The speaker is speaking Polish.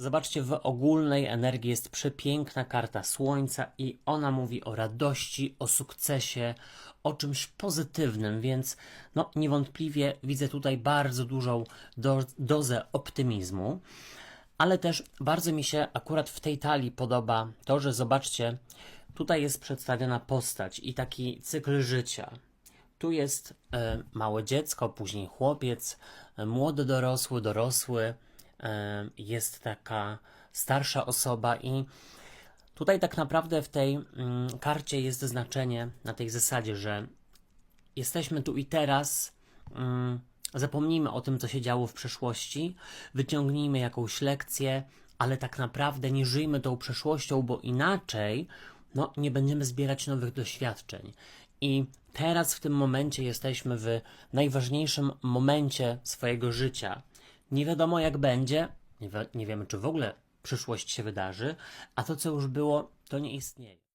Zobaczcie, w ogólnej energii jest przepiękna karta Słońca i ona mówi o radości, o sukcesie, o czymś pozytywnym, więc no niewątpliwie widzę tutaj bardzo dużą do, dozę optymizmu, ale też bardzo mi się akurat w tej talii podoba to, że zobaczcie, tutaj jest przedstawiona postać i taki cykl życia. Tu jest e, małe dziecko, później chłopiec, e, młody dorosły, dorosły, jest taka starsza osoba i tutaj tak naprawdę w tej mm, karcie jest znaczenie na tej zasadzie, że jesteśmy tu i teraz. Mm, zapomnijmy o tym, co się działo w przeszłości, wyciągnijmy jakąś lekcję, ale tak naprawdę nie żyjmy tą przeszłością, bo inaczej no, nie będziemy zbierać nowych doświadczeń. I teraz w tym momencie jesteśmy w najważniejszym momencie swojego życia. Nie wiadomo jak będzie, nie, wi- nie wiemy czy w ogóle przyszłość się wydarzy, a to co już było, to nie istnieje.